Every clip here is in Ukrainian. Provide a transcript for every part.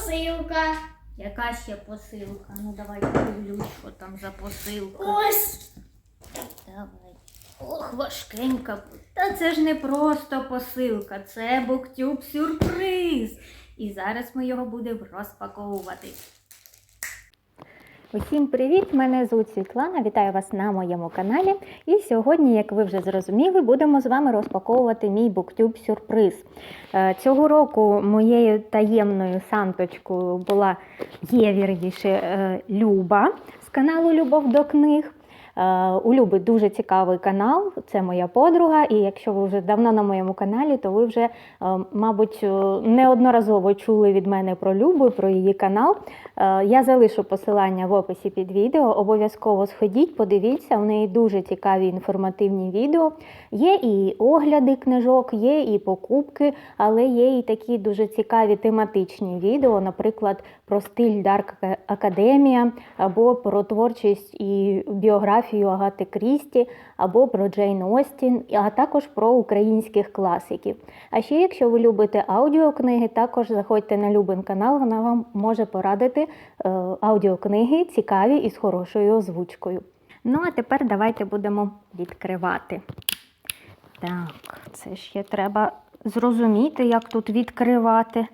посилка. Яка ще посилка? Ну давай подивлюсь, що там за посилка. Ось. Давай. Ох, важкенька. Та це ж не просто посилка, це буктюб сюрприз. І зараз ми його будемо розпаковувати. Усім привіт! Мене звуть Світлана. Вітаю вас на моєму каналі. І сьогодні, як ви вже зрозуміли, будемо з вами розпаковувати мій BookTube сюрприз. Е, Цього року моєю таємною санточкою була є вірніше е, Люба з каналу Любов до книг. Е, У Люби дуже цікавий канал, це моя подруга. І якщо ви вже давно на моєму каналі, то ви вже, е, мабуть, е, неодноразово чули від мене про Любу, про її канал. Я залишу посилання в описі під відео. Обов'язково сходіть, подивіться. У неї дуже цікаві інформативні відео. Є і огляди книжок, є і покупки, але є і такі дуже цікаві тематичні відео, наприклад, про стиль Dark Академія, або про творчість і біографію Агати Крісті, або про Джейн Остін, а також про українських класиків. А ще, якщо ви любите аудіокниги, також заходьте на Любин канал, вона вам може порадити е, аудіокниги цікаві і з хорошою озвучкою. Ну, а тепер давайте будемо відкривати. Так, це ще треба зрозуміти, як тут відкривати.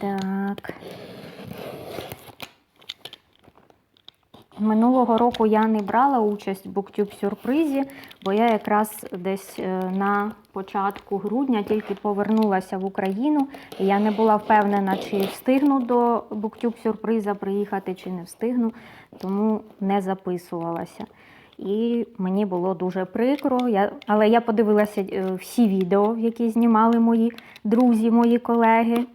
Так. Минулого року я не брала участь в BookTube сюрпризі, бо я якраз десь е, на початку грудня тільки повернулася в Україну. І я не була впевнена, чи встигну до BookTube сюрприза приїхати, чи не встигну, тому не записувалася. І мені було дуже прикро. Я, але я подивилася е, всі відео, які знімали мої друзі, мої колеги.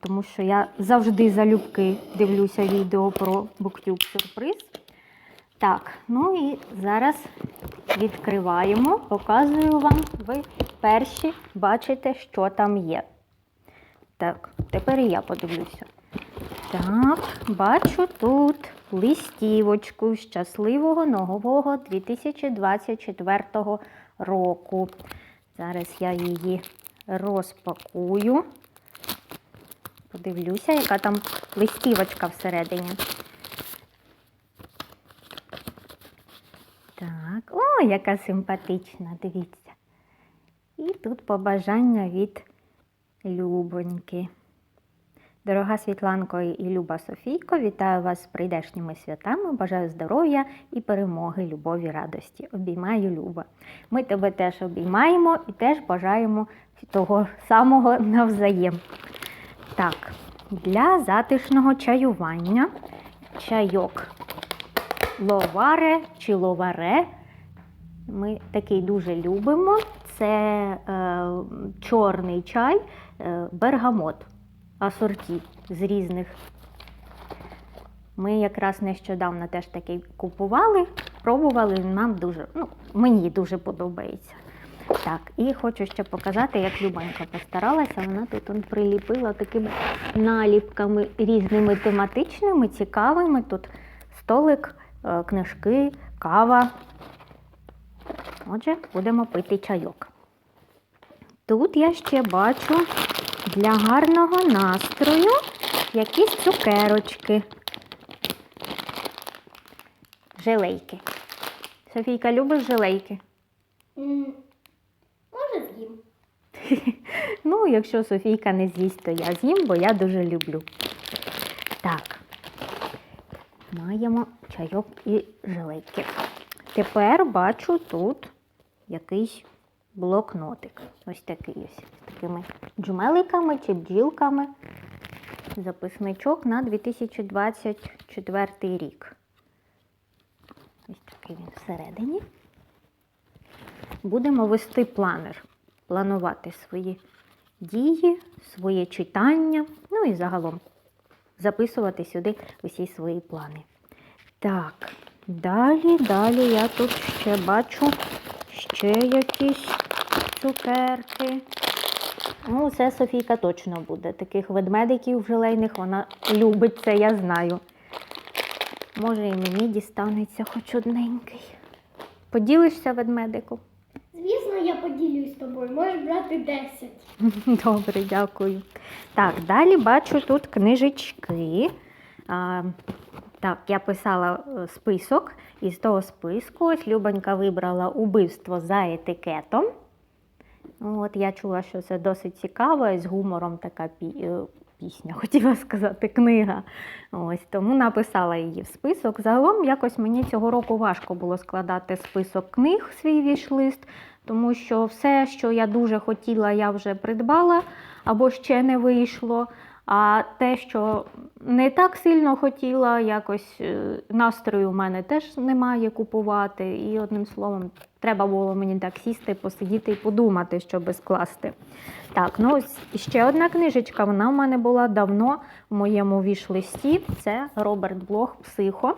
Тому що я завжди залюбки дивлюся відео про BookTube сюрприз. Так, ну і зараз відкриваємо, показую вам. Ви перші бачите, що там є. Так, тепер і я подивлюся. Так, бачу тут листівочку щасливого нового 2024 року. Зараз я її розпакую. Подивлюся, яка там листівочка всередині. Так, о, яка симпатична, дивіться. І тут побажання від Любоньки. Дорога Світланко і Люба Софійко, вітаю вас з прийдешніми святами. Бажаю здоров'я і перемоги, любові, радості. Обіймаю Люба. Ми тебе теж обіймаємо і теж бажаємо того самого навзаєм. Так, для затишного чаювання чайок ловаре чи ловаре. Ми такий дуже любимо. Це е, чорний чай, е, бергамот, асорті з різних. Ми якраз нещодавно теж такий купували, пробували, нам дуже, ну, мені дуже подобається. Так, і хочу ще показати, як Любанька постаралася. Вона тут он приліпила такими наліпками різними тематичними, цікавими. Тут столик, е, книжки, кава. Отже, будемо пити чайок. Тут я ще бачу для гарного настрою якісь цукерочки. Желейки. Софійка, любиш желейки? З'їм. Ну, якщо Софійка не з'їсть, то я з'їм, бо я дуже люблю. Так, маємо чайок і желейки. Тепер бачу тут якийсь блокнотик. Ось такий ось з такими джмеликами чи бджілками. Записничок на 2024 рік. Ось такий він всередині. Будемо вести планер, планувати свої дії, своє читання, ну і загалом записувати сюди усі свої плани. Так, далі, далі я тут ще бачу ще якісь цукерки. Ну, це Софійка точно буде. Таких ведмедиків желейних вона любить це, я знаю. Може, і мені дістанеться хоч одненький. Поділишся ведмедику? Поділюсь з тобою. Можеш брати 10. Добре, дякую. Так, далі бачу тут книжечки. А, так, я писала е, список, і з того списку ось Любонька вибрала убивство за етикетом. От, я чула, що це досить цікаво, з гумором така е, пісня, хотіла сказати, книга. Ось, тому написала її в список. Загалом якось мені цього року важко було складати список книг, свій вішлист, тому що все, що я дуже хотіла, я вже придбала або ще не вийшло. А те, що не так сильно хотіла, якось е, настрою в мене теж немає купувати. І одним словом, треба було мені так сісти, посидіти і подумати, щоб скласти. Так, ну ось ще одна книжечка. Вона в мене була давно в моєму віш-листі. Це Роберт Блох Психо.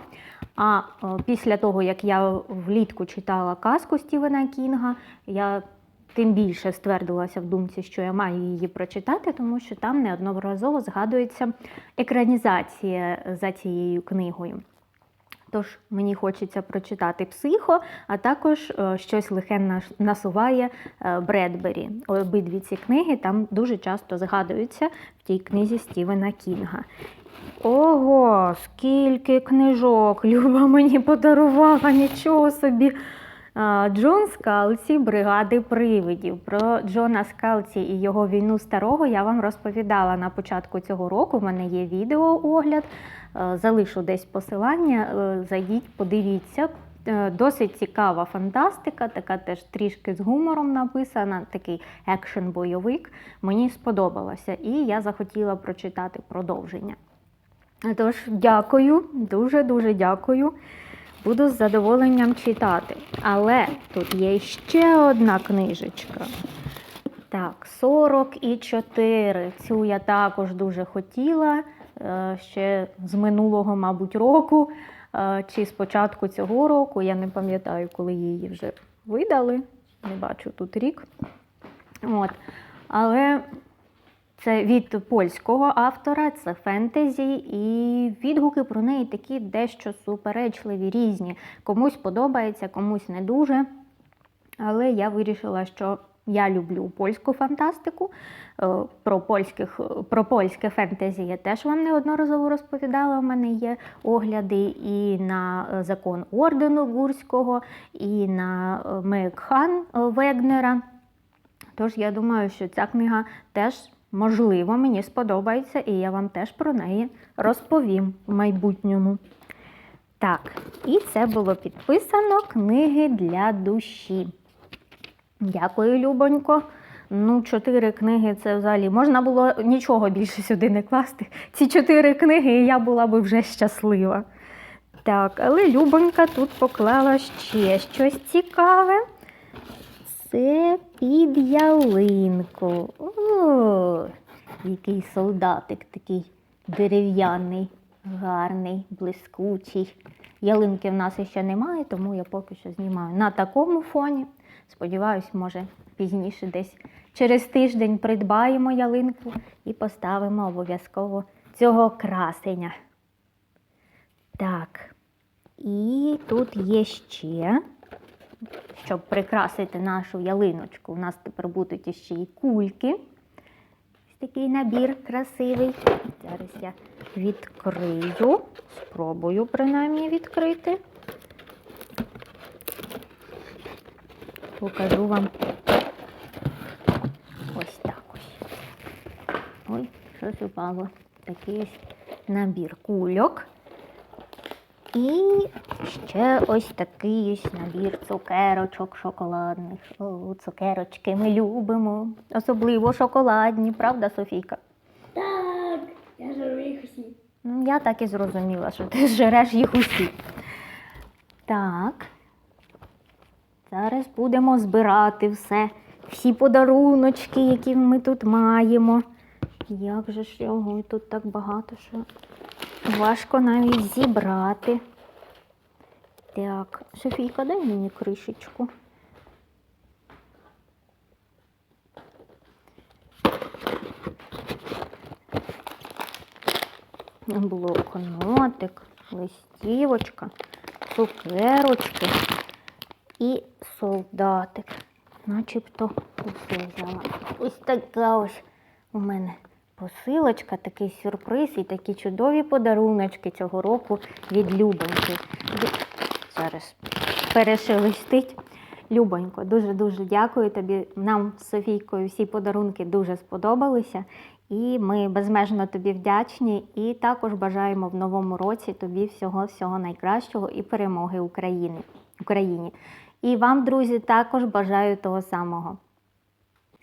А о, після того, як я влітку читала казку Стівена Кінга, я тим більше ствердилася в думці, що я маю її прочитати, тому що там неодноразово згадується екранізація за цією книгою. Тож мені хочеться прочитати психо, а також е, щось лихе насуває е, Бредбері. Обидві ці книги там дуже часто згадуються в тій книзі Стівена Кінга. Ого, скільки книжок Люба мені подарувала, нічого собі. Джон Скалці бригади привидів. Про Джона Скалці і його війну старого я вам розповідала на початку цього року. В мене є відео огляд. Е, Залишу десь посилання. е, Зайдіть, подивіться. Е, Досить цікава фантастика, така теж трішки з гумором написана, такий екшен-бойовик. Мені сподобалося, і я захотіла прочитати продовження. Тож, дякую, дуже-дуже дякую. Буду з задоволенням читати. Але тут є ще одна книжечка. Так, 44. Цю я також дуже хотіла. е, Ще з минулого, мабуть, року, е, чи з початку цього року. Я не пам'ятаю, коли її вже видали. Не бачу тут рік. От. Але це від польського автора, це фентезі, і відгуки про неї такі дещо суперечливі, різні. Комусь подобається, комусь не дуже. Але я вирішила, що я люблю польську фантастику. Е, Про, польських, про польське фентезі я теж вам неодноразово розповідала. У мене є огляди і на е, закон ордену Гурського, і на е, Мекхан Вегнера. Тож я думаю, що ця книга теж можливо мені сподобається, і я вам теж про неї розповім в майбутньому. Так, і це було підписано книги для душі. Дякую, Любонько. Ну, чотири книги це взагалі можна було нічого більше сюди не класти. Ці чотири книги, і я була би вже щаслива. Так, але Любонька тут поклала ще щось цікаве. Це під ялинку. О, який солдатик такий дерев'яний, гарний, блискучий. Ялинки в нас ще немає, тому я поки що знімаю на такому фоні. Сподіваюсь, може пізніше десь через тиждень придбаємо ялинку і поставимо обов'язково цього красення. Так. І тут є ще щоб прикрасити нашу ялиночку. У нас тепер будуть іще й кульки. Ось такий набір красивий. Зараз я відкрию, спробую принаймні відкрити. Покажу вам ось так ось. Ой, щось упало. Такий ось набір кульок. І ще ось такий ось набір цукерочок шоколадних. О, цукерочки ми любимо. Особливо шоколадні, правда, Софійка? Так, я жару їх усі. Ну, я так і зрозуміла, що ти жереш їх усі. Так. Зараз будемо збирати все, всі подаруночки, які ми тут маємо. Як же ж його тут так багато, що важко навіть зібрати. Так, Софійка, дай мені кришечку. Блокнотик, листівочка, цукерочки і солдатик. начебто усе взяла. Ось така ось у мене посилочка, такий сюрприз і такі чудові подаруночки цього року від Любоньки. Зараз перешелестить. Любонько, дуже-дуже дякую тобі. Нам з Софійкою всі подарунки дуже сподобалися. І ми безмежно тобі вдячні. І також бажаємо в новому році тобі всього-всього найкращого і перемоги України, Україні. І вам, друзі, також бажаю того самого.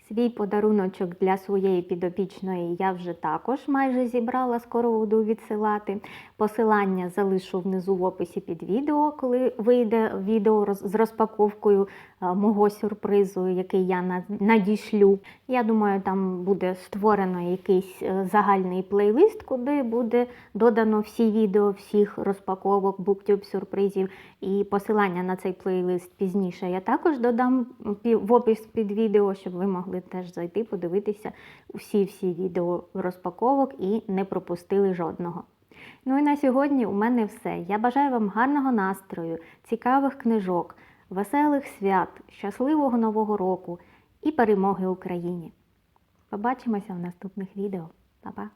Свій подаруночок для своєї підопічної я вже також майже зібрала, скоро буду відсилати. Посилання залишу внизу в описі під відео, коли вийде відео з розпаковкою е, мого сюрпризу, який я надішлю. Я думаю, там буде створено якийсь е, загальний плейлист, куди буде додано всі відео всіх розпаковок, буктюб сюрпризів. І посилання на цей плейлист пізніше я також додам в опис під відео, щоб ви могли теж зайти, подивитися всі-всі відео розпаковок і не пропустили жодного. Ну і на сьогодні у мене все. Я бажаю вам гарного настрою, цікавих книжок, веселих свят, щасливого нового року і перемоги Україні. Побачимося в наступних відео. Па-па!